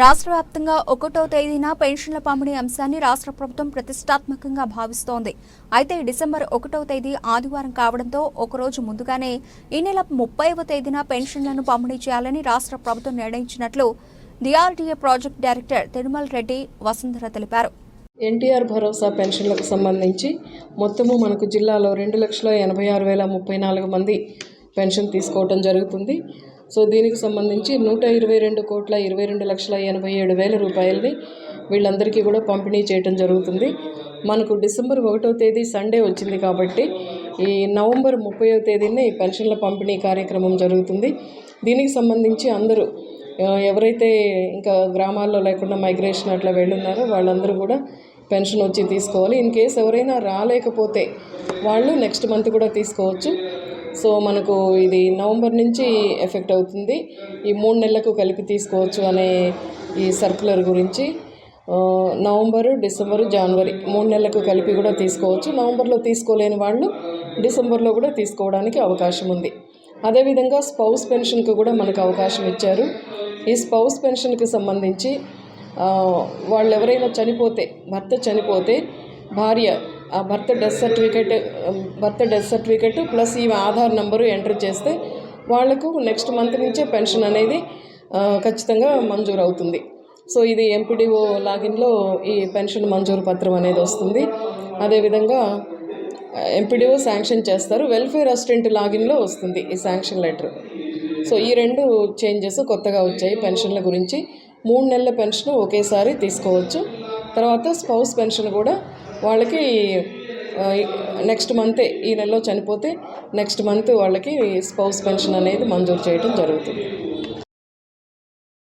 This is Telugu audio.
రాష్ట్ర వ్యాప్తంగా ఒకటో తేదీన పెన్షన్ల పంపిణీ అంశాన్ని రాష్ట్ర ప్రభుత్వం ప్రతిష్టాత్మకంగా భావిస్తోంది. అయితే డిసెంబర్ ఒకటవ తేదీ ఆదివారం కావడంతో ఒకరోజు ముందుగానే ఈ నెల ముప్పైవ తేదీన పెన్షన్లను పంపిణీ చేయాలని రాష్ట్ర ప్రభుత్వం నిర్ణయించినట్లు DRDA project director Tirumala Reddy Vasundhara తెలిపారు. ఎన్టీఆర్ భరోసా పెన్షన్లకు సంబంధించి మొత్తము మనకు జిల్లాలో రెండు లక్షల ఎనభై ఆరు వేల ముప్పై నాలుగు మంది పెన్షన్ తీసుకోవటం జరుగుతుంది. సో దీనికి సంబంధించి నూట ఇరవై రెండు కోట్ల ఇరవై రెండు లక్షల ఎనభై ఏడు వేల రూపాయలని వీళ్ళందరికీ కూడా పంపిణీ చేయటం జరుగుతుంది. మనకు డిసెంబర్ ఒకటో తేదీ సండే వచ్చింది కాబట్టి ఈ నవంబర్ ముప్పైవ తేదీన ఈ పెన్షన్ల పంపిణీ కార్యక్రమం జరుగుతుంది. దీనికి సంబంధించి అందరూ ఎవరైతే ఇంకా గ్రామాల్లో లేకుండా మైగ్రేషన్ అట్లా వెళ్ళున్నారో వాళ్ళందరూ కూడా పెన్షన్ వచ్చి తీసుకోవాలి. ఇన్ కేస్ ఎవరైనా రాలేకపోతే వాళ్ళు నెక్స్ట్ మంత్ కూడా తీసుకోవచ్చు. సో మనకు ఇది నవంబర్ నుంచి ఎఫెక్ట్ అవుతుంది. ఈ మూడు నెలలకు కలిపి తీసుకోవచ్చు అనే ఈ సర్కులర్ గురించి నవంబరు డిసెంబరు జనవరి మూడు నెలలకు కలిపి కూడా తీసుకోవచ్చు. నవంబర్లో తీసుకోలేని వాళ్ళు డిసెంబర్లో కూడా తీసుకోవడానికి అవకాశం ఉంది. అదేవిధంగా స్పౌస్ పెన్షన్కి కూడా మనకు అవకాశం ఇచ్చారు. ఈ స్పౌస్ పెన్షన్కి సంబంధించి వాళ్ళు ఎవరైనా చనిపోతే భర్త చనిపోతే భార్య ఆ birth death certificate birth death certificate plus ఈ ఆధార్ నెంబరు ఎంటర్ చేస్తే వాళ్ళకు నెక్స్ట్ మంత్ నుంచే పెన్షన్ అనేది ఖచ్చితంగా మంజూరు అవుతుంది. సో ఇది ఎంపీడీఓ లాగిన్లో ఈ పెన్షన్ మంజూరు పత్రం అనేది వస్తుంది. అదేవిధంగా ఎంపీడీఓ శాంక్షన్ చేస్తారు. వెల్ఫేర్ అసిస్టెంట్ లాగిన్లో వస్తుంది ఈ శాంక్షన్ లెటర్ సో ఈ రెండు చేంజెస్ కొత్తగా వచ్చాయి పెన్షన్ల గురించి. మూడు నెలల పెన్షన్ ఒకేసారి తీసుకోవచ్చు. తర్వాత స్పౌస్ పెన్షన్ కూడా వాళ్ళకి నెక్స్ట్ మంతే ఈ నెలలో చనిపోతే నెక్స్ట్ మంత్ వాళ్ళకి స్పౌస్ పెన్షన్ అనేది మంజూరు చేయడం జరుగుతుంది.